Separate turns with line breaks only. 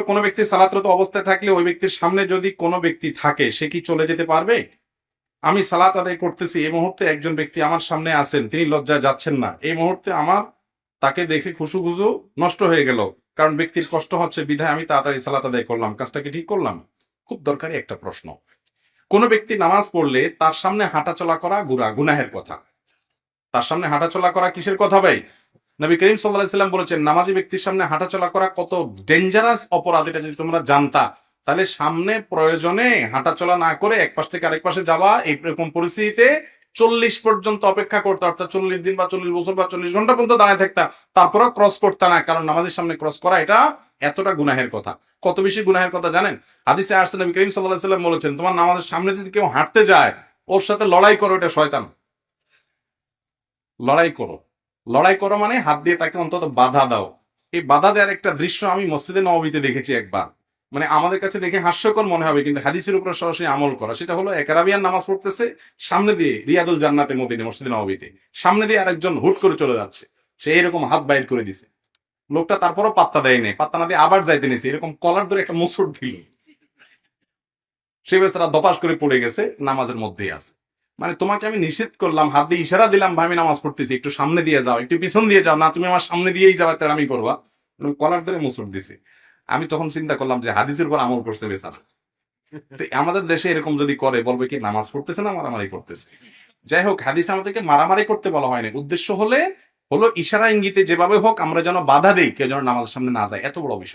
কোনো ব্যক্তি সালাতরত অবস্থায় থাকলে ওই ব্যক্তির সামনে যদি কোনো ব্যক্তি থাকে, সে কি চলে যেতে পারবে? আমি সালাত আদায় করতেছি, এই মুহূর্তে একজন ব্যক্তি আমার সামনে আছেন, তিনি লজ্জায় যাচ্ছেন না। এই মুহূর্তে আমার তাকে দেখে খুশু খুশু নষ্ট হয়ে গেল। কারণ ব্যক্তির কষ্ট হচ্ছে, বিধায় আমি তাড়াতাড়ি সালাত আদায় করলাম কাজটাকে ঠিক করলাম? খুব দরকারি একটা প্রশ্ন। কোনো ব্যক্তি নামাজ পড়লে তার সামনে হাঁটাচলা করা গুরা গুনাহের কথা। তার সামনে হাঁটাচলা করা কিসের কথা ভাই? নবী করিম সাল্লাহ সাল্লাম বলেছেন, নামাজি ব্যক্তির সামনে হাঁটাচলা করা কত ডেঞ্জারাস অপরাধ এটা যদি তোমরা জানতা, তাহলে সামনে প্রয়োজনে হাঁটাচলা না করে এক পাশ থেকে আরেক পাশে যাওয়া এইরকম পরিস্থিতিতে চল্লিশ পর্যন্ত অপেক্ষা করতে, অর্থাৎ চল্লিশ দিন বা চল্লিশ বছর বা চল্লিশ ঘণ্টা পর্যন্ত দাঁড়িয়ে থাকতাম তারপরেও ক্রস করতে না, কারণ নামাজের সামনে ক্রস করা এটা এতটা গুনাহের কথা। কত বেশি গুনাহের কথা জানেন? হাদিসে আসছে, নবী করিম সাল্লাহ বলেছেন, তোমার নামাজের সামনে যদি কেউ হাঁটতে যায়, ওর সাথে লড়াই করো এটা শয়তান। লড়াই করো। লড়াই করো মানে হাত দিয়ে তাকে অন্তত বাধা দাও। এই বাধা দেওয়ার একটা দৃশ্য আমি মসজিদে নবীতে দেখেছি একবার। মানে আমাদের কাছে দেখে হাস্যকর মনে হবে, কিন্তু হাদিসের উপরে সরাসরি আমল করা। সেটা হলো একারাবিয়ান নামাজ পড়তেছে, সামনে দিয়ে রিয়াদুল জান্নাতে মদিনে, মসজিদে নবীতে সামনে দিয়ে আরেকজন হুট করে চলে যাচ্ছে। সে এরকম হাত বাইর করে দিছে। লোকটা তারপরও পাত্তা দেয় নাই, পাত্তা না দিয়ে আবার যাইতে নিছে। এরকম কলার ধরে একটা মুসুর দিল। সে বেচারা দপাস করে পড়ে গেছে, নামাজের মধ্যেই আছে। মানে তোমাকে আমি নিষেধ করলাম, হাত দিয়ে ইশারা দিলাম, ভাই, আমি নামাজ পড়তেছি, একটু সামনে দিয়ে যাও, একটু পিছন দিয়ে যাও, না, তুমি আমার সামনে দিয়েই যাবে তাহলে আমি করবা কলার ধরে মুসুর দিছে। আমি তখন চিন্তা করলাম যে হাদিসের উপর আমল করছে বেচারা। তো আমাদের দেশে এরকম যদি করে, বলবে কি, নামাজ পড়তেছে না, মারামারি করতেছে? যাই হোক, হাদিস আমাদেরকে মারামারি করতে বলা হয়নি উদ্দেশ্য হলে, হলো ইশারা ইঙ্গিতে যেভাবে হোক, আমরা যেন বাধা দেই, কেউ যেন নামাজের সামনে না যায়। এত বড় বিষয়।